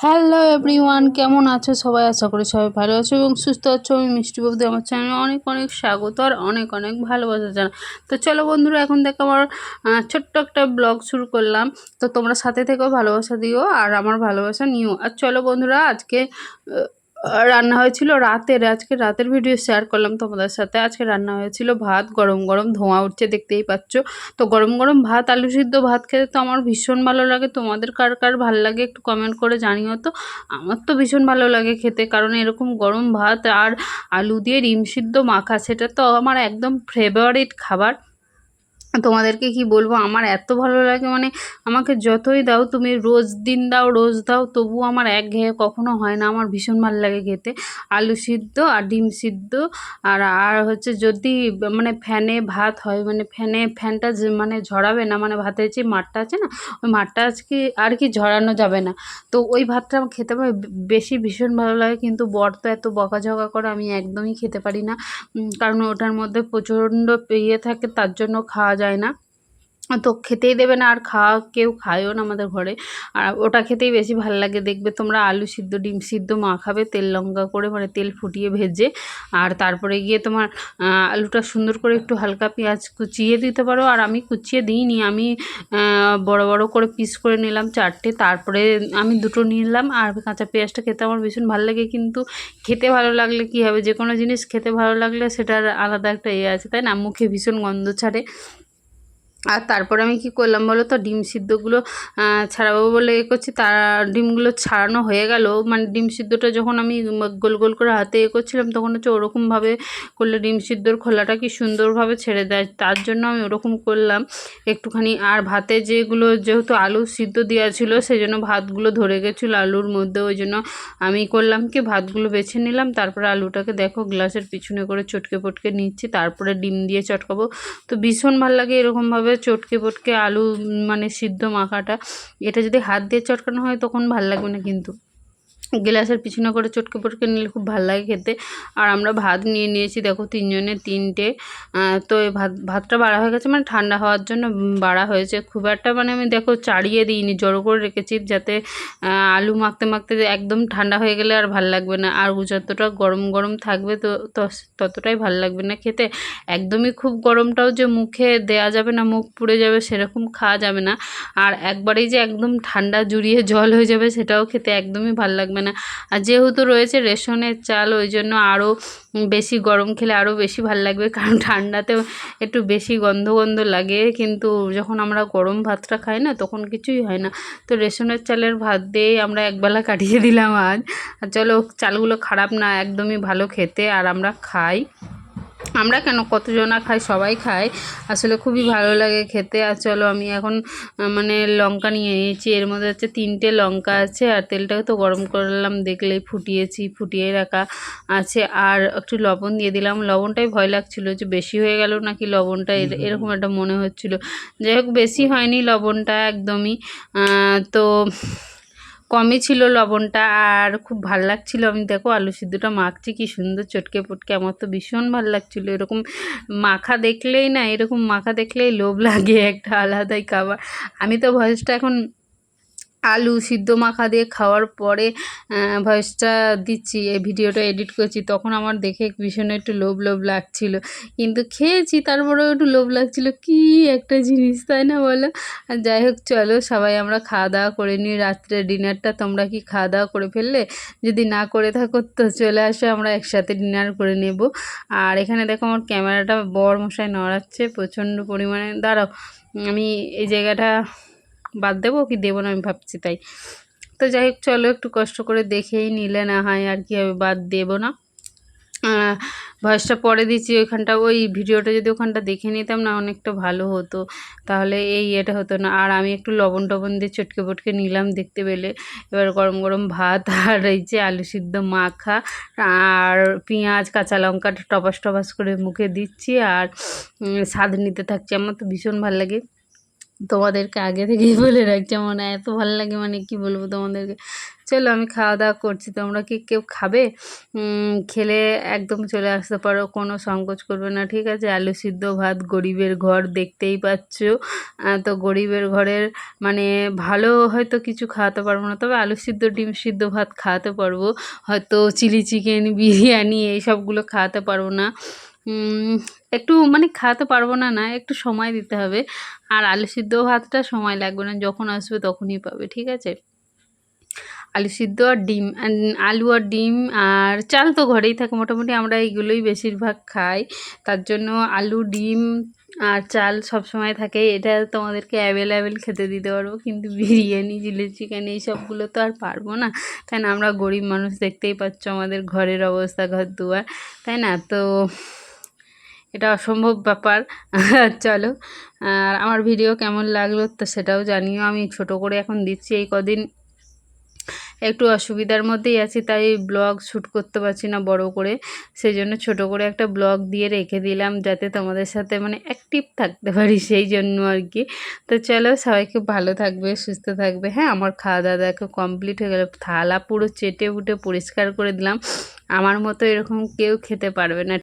Hello everyone কেমন আছো সবাই? আশা করি সবাই ভালো আছো এবং সুস্থ আছো। আমি মিষ্টি বলতে আমার চ্যানেলে অনেক অনেক স্বাগত আর অনেক অনেক ভালোবাসা জানা তো চলো বন্ধুরা, এখন দেখো আমার ছোট্ট একটা ব্লগ শুরু করলাম। তো তোমরা সাথে থেকেও ভালোবাসা দিও আর আমার ভালোবাসা নিও। আর চলো বন্ধুরা, আজকে রান্না হয়েছিল রাতের, আজকে রাতের ভিডিও শেয়ার করলাম তোমাদের সাথে। আজকে রান্না হয়েছিল ভাত, গরম গরম ধোঁয়া উঠছে, দেখতেই পাচ্ছ। তো গরম গরম ভাত, আলু সিদ্ধ ভাত খেতে তো আমার ভীষণ ভালো লাগে। তোমাদের কার কার ভালো লাগে একটু কমেন্ট করে জানিও তো। আমার তো ভীষণ ভালো লাগে খেতে, কারণ এরকম গরম ভাত আর আলু দিয়ে ডিম সিদ্ধ মাখা, সেটা তো আমার একদম ফেভারিট খাবার। তোমাদেরকে কি বলব? আমার এত ভালো লাগে মানে আমাকে যতই দাও, তুমি রোজ দিন দাও, রোজ দাও, তবু আমার একঘেয়ে কখনো হয় না। আমার ভীষণ ভালো লাগে খেতে। আলু সিদ্ধ আর ডিম সিদ্ধ, আর আর হচ্ছে যদি মানে ফ্যানে ভাত হয় মানে ফ্যানে, ফ্যানটা মানে ঝরাবে না মানে ভাতের যে মাঠটা আছে না, ওই মাঠটা আজকে আর কি ঝরানো যাবে না। তো ওই ভাতটা আমার খেতে পারে বেশি ভীষণ ভালো লাগে, কিন্তু বর তো এত বকাঝকা করে আমি একদমই খেতে পারি না। কারণ ওটার মধ্যে প্রচণ্ড ইয়ে থাকে, তার জন্য খাওয়া যায় না। তো খেতেই দেবে না, আর খাওয়া কেউ খায়ও না আমাদের ঘরে। আর ওটা খেতেই বেশি ভালো লাগে। দেখবে তোমরা আলু সিদ্ধ, ডিম সিদ্ধ মাখাবে, তেল লঙ্কা করে মানে তেল ফুটিয়ে ভেজে। আর তারপরে গিয়ে তোমার আলুটা সুন্দর করে একটু হালকা পেঁয়াজ কুচিয়ে দিতে পারো। আর আমি কুচিয়ে দিইনি, আমি বড় বড় করে পিস করে নিলাম চারটে। তারপরে আমি দুটো নিলাম, আর কাঁচা পেঁয়াজটা খেতে আমার ভীষণ ভালো লাগে। কিন্তু খেতে ভালো লাগলে কী হবে? যে কোনো জিনিস খেতে ভালো লাগলে সেটার আলাদা একটা ইয়ে আছে, তাই না? মুখে ভীষণ গন্ধ ছাড়ে। আর তারপরে আমি কি করলাম বলো তো? ডিম সিদ্ধগুলো ছাড়াবো বলে এ করছি। তার ডিমগুলো ছাড়ানো হয়ে গেল। মানে ডিম সিদ্ধটা যখন আমি গোল গোল করে হাতে এ করছিলাম, তখন হচ্ছে ওরকমভাবে করলে ডিম সিদ্ধর খোলাটা কি সুন্দরভাবে ছেড়ে দেয়। তার জন্য আমি ওরকম করলাম। একটুখানি আর ভাতে যেগুলো যেহেতু আলু সিদ্ধ দেওয়া ছিল সেই জন্য ভাতগুলো ধরে গেছিল আলুর মধ্যে। ওই জন্য আমি করলাম কি, ভাতগুলো বেছে নিলাম। তারপরে আলুটাকে দেখো গ্লাসের পিছনে করে চটকে পটকে নিচ্ছি। তারপরে ডিম দিয়ে চটকাবো। তো ভীষণ ভালো লাগে এরকমভাবে চটকে পটকে আলু মানে সিদ্ধ মাখাটা, এটা যদি হাত দিয়ে চটকানো হয় তখন ভালো লাগবে না কিন্তু। গ্লাসের পিছনে করে চটকে পটকে নিলে খুব ভালো লাগে খেতে। আর আমরা ভাত নিয়ে নিয়েছি, দেখো তিনজনে, তিনটে। তো এই ভাত, ভাতটা বাড়া হয়ে গেছে মানে ঠান্ডা হওয়ার জন্য বাড়া হয়েছে। খুব একটা মানে আমি দেখো চাড়িয়ে দিইনি, জড়ো করে রেখেছি যাতে আলু মাখতে মাখতে একদম ঠান্ডা হয়ে গেলে আর ভালো লাগবে না। আর যতটা গরম গরম থাকবে তো ততটাই ভালো লাগবে না খেতে। একদমই খুব গরমটাও যে মুখে দেয়া যাবে না, মুখ পুড়ে যাবে সেরকম খাওয়া যাবে না। আর একবারেই যে একদম ঠান্ডা জুড়িয়ে জল হয়ে যাবে সেটাও খেতে একদমই ভালো লাগবে না। আর যেহেতু রয়েছে রেশনের চাল, ওই জন্য আরও বেশি গরম খেলে আরও বেশি ভালো লাগবে, কারণ ঠান্ডাতে একটু বেশি গন্ধ গন্ধ লাগে। কিন্তু যখন আমরা গরম ভাতটা খাই না, তখন কিছুই হয় না। তো রেশনের চালের ভাত দিয়েই আমরা একবেলা কাটিয়ে দিলাম আজ। আর চলো, চালগুলো খারাপ না, একদমই ভালো খেতে। আর আমরা খাই। আমরা কেন কতজনা খাই সবাই খায় আসলে খুবই ভালো লাগে খেতে। আর চলো আমি এখন মানে লঙ্কা নিয়ে নিয়েছি। এর মধ্যে হচ্ছে তিনটে লঙ্কা আছে। আর তেলটাকে তো গরম করলাম দেখলেই ফুটিয়েছি ফুটিয়ে রাখা আছে। আর একটু লবণ দিয়ে দিলাম। লবণটাই ভয় লাগছিল যে বেশি হয়ে গেল নাকি লবণটা? এর- এরকম একটা মনে হচ্ছিল। যাই হোক বেশি হয়নি লবণটা একদমই। তো কমই ছিল লবণটা আর খুব ভালো লাগছিল। আমি দেখো আলু সিদ্ধটা মাখছি, কি সুন্দর চটকে পটকে। আমার তো ভীষণ ভালো লাগছিল। এরকম মাখা দেখলেই না, এরকম মাখা দেখলেই লোভ লাগে একটা আলাদাই খাবার। আমি তো ভয়েসটা এখন আলু সিদ্ধ মাখা দিয়ে খাওয়ার পরে ভয়েসটা দিচ্ছি, এই ভিডিওটা এডিট করছি, তখন আমার দেখে ভীষণ একটু লোভ লোভ লাগছিল। কিন্তু খেয়েছি, তারপরেও একটু লোভ লাগছিল, কি একটা জিনিস, তাই না বলো? আর যাই হোক, চলো সবাই আমরা খাওয়া দাওয়া করে নিই, রাত্রে ডিনারটা তোমরা কি খাওয়া দাওয়া করে ফেললে? যদি না করে থাকো, তো চলে আসো, আমরা একসাথে ডিনার করে নেব। আর এখানে দেখো আমার ক্যামেরাটা বর মশাই নড়াচ্ছে, প্রচণ্ড পরিমাণে, দাঁড়াও, আমি এই জায়গাটা বাদ দেবো কি দেবো না, আমি ভাবছি তাই। তো যাই হোক, চলো একটু কষ্ট করে দেখেই নিলে না হয় আর কি হবে বাদ দেবো না। ভয়েসটা পরে দিচ্ছি ওইখানটা, ওই ভিডিওটা যদি ওখানটা দেখে নিতাম না অনেকটা ভালো হতো। তাহলে এই এটা হতো না। আর আমি একটু লবণ টবণ দিয়ে চটকে পটকে নিলাম দেখতে পেলে। এবার গরম গরম ভাত আর এই যে আলু সিদ্ধ মাখা আর পেঁয়াজ, কাঁচা লঙ্কা টপাস টপাস করে মুখে দিচ্ছি। আর স্বাদ নিতে থাকছি। আমার তো ভীষণ ভালো লাগে। তোমাদেরকে আগে থেকেই বলে রাখছি, আমার এত ভালো লাগে মানে কি বলব তোমাদেরকে। চলো, আমি খাওয়া দাওয়া করছি, তোমরা কি কেউ খাবে? খেলে একদম চলে আসতে পারো, কোনো সংকোচ করবে না, ঠিক আছে? আলু সিদ্ধ ভাত, গরিবের ঘর, দেখতেই পাচ্ছ। তো গরিবের ঘরের মানে ভালো হয়তো কিছু খাওয়াতে পারব না, তবে আলু সিদ্ধ, ডিম সিদ্ধ ভাত খাওয়াতে পারব। হয়তো চিলি চিকেন, বিরিয়ানি এইসবগুলো খাওয়াতে পারব না। একটু মানে খাওয়াতে পারব না না, একটু সময় দিতে হবে। আর আলু সিদ্ধ ভাতটা সময় লাগবে না, যখন আসবে তখনই পাবে, ঠিক আছে? আলু সিদ্ধ আর ডিম আলু আর ডিম আর চাল তো ঘরেই থাকে, মোটামুটি আমরা এইগুলোই বেশিরভাগ খাই। তার জন্য আলু, ডিম আর চাল সব সময় থাকে। এটা তোমাদেরকে অ্যাভেলেবেল খেতে দিতে পারব, কিন্তু বিরিয়ানি চিলি চিকেন এইসবগুলো তো আর পারব না। তাই না, আমরা গরিব মানুষ দেখতেই পাচ্ছ আমাদের ঘরের অবস্থা, ঘর দুয়ার, তাই না? তো এটা অসম্ভব ব্যাপার। চলো, আর আমার ভিডিও কেমন লাগল তো সেটাও জানিও। আমি ছোট করে এখন দিচ্ছি এই কদিন। একটু অসুবিধার মধ্যেই আছি, তাই ব্লগ শ্যুট করতে পারছি না বড় করে। সেই জন্য ছোট করে একটা ব্লগ দিয়ে রেখে দিলাম, যাতে তোমাদের সাথে মানে অ্যাক্টিভ থাকতে পারি সেই জন্য আর কি। তো চলো, সবাই খুব ভালো থাকবে, সুস্থ থাকবে। হ্যাঁ আমার খাওয়া দাওয়া দেখো কমপ্লিট হয়ে গেল। থালা পুরো চেটে উঠে পরিষ্কার করে দিলাম। আমার মতো এরকম কেউ খেতে পারবে না।